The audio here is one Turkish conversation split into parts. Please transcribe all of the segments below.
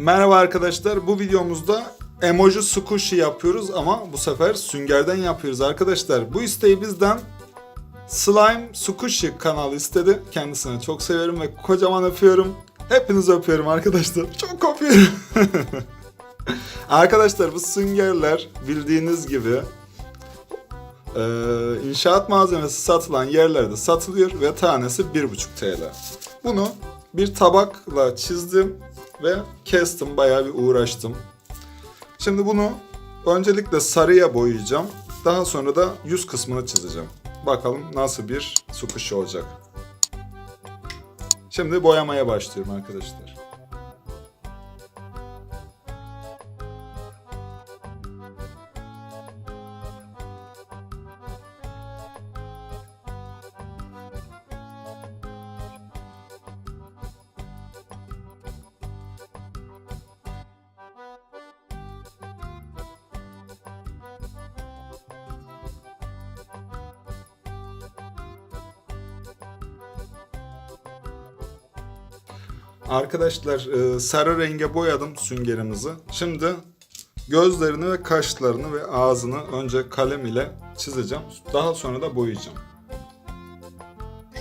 Merhaba arkadaşlar. Bu videomuzda emoji squishy yapıyoruz ama bu sefer süngerden yapıyoruz arkadaşlar. Bu isteği bizden Slime Squishy kanalı istedi. Kendisini çok severim ve kocaman öpüyorum. Hepinizi öpüyorum arkadaşlar. Çok öpüyorum. arkadaşlar bu süngerler bildiğiniz gibi e, inşaat malzemesi satılan yerlerde satılıyor ve tanesi 1,5 TL. Bunu bir tabakla çizdim ve kestim. Bayağı bir uğraştım. Şimdi bunu öncelikle sarıya boyayacağım. Daha sonra da yüz kısmını çizeceğim. Bakalım nasıl bir sukuşu olacak. Şimdi boyamaya başlıyorum arkadaşlar. Arkadaşlar e, sarı renge boyadım süngerimizi. Şimdi gözlerini ve kaşlarını ve ağzını önce kalem ile çizeceğim. Daha sonra da boyayacağım.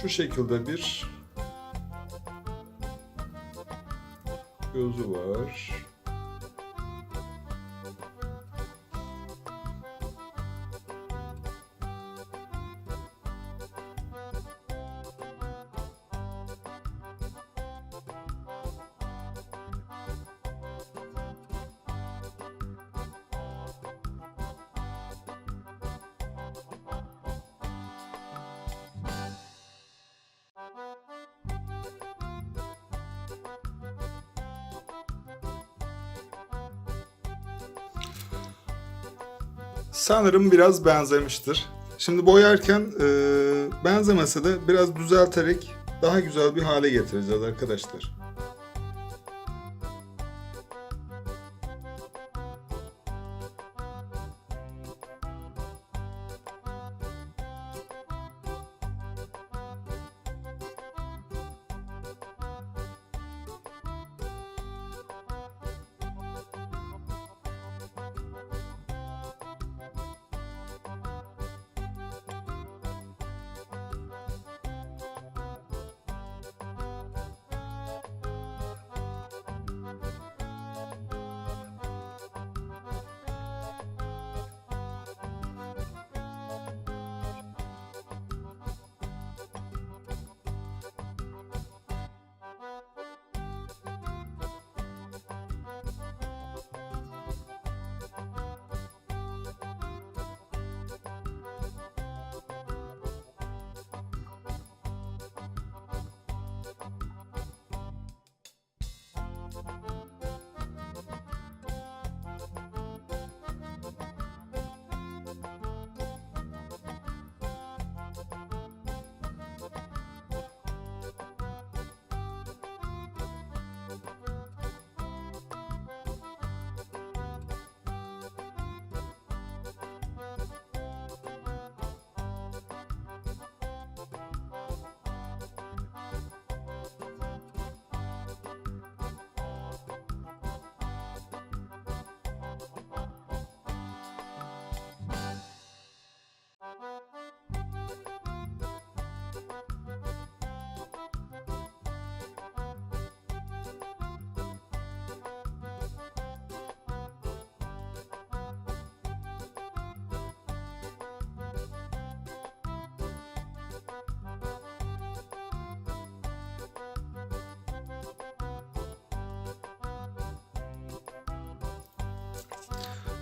Şu şekilde bir gözü var. Sanırım biraz benzemiştir. Şimdi boyarken e, benzemese de biraz düzelterek daha güzel bir hale getireceğiz arkadaşlar.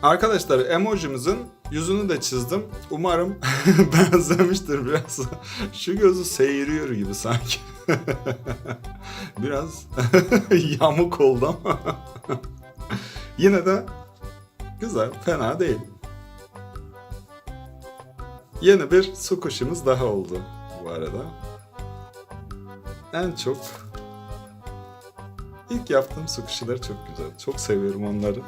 Arkadaşlar emojimizin yüzünü de çizdim. Umarım benzemiştir biraz. Şu gözü seyiriyor gibi sanki. biraz yamuk oldu ama. Yine de güzel, fena değil. Yeni bir su kuşumuz daha oldu bu arada. En çok ilk yaptığım su kuşuları çok güzel. Çok seviyorum onları.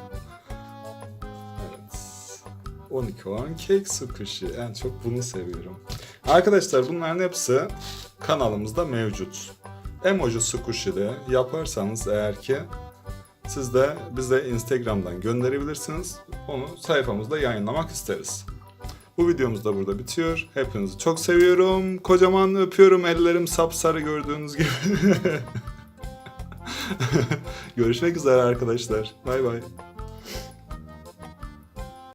Evet. 12 olan kek su kuşu. En çok bunu seviyorum. Arkadaşlar bunların hepsi kanalımızda mevcut. Emoji su kuşu da yaparsanız eğer ki Siz de bize Instagram'dan gönderebilirsiniz. Onu sayfamızda yayınlamak isteriz. Bu videomuz da burada bitiyor. Hepinizi çok seviyorum. Kocaman öpüyorum. Ellerim sapsarı gördüğünüz gibi. Görüşmek üzere arkadaşlar. Bay bay.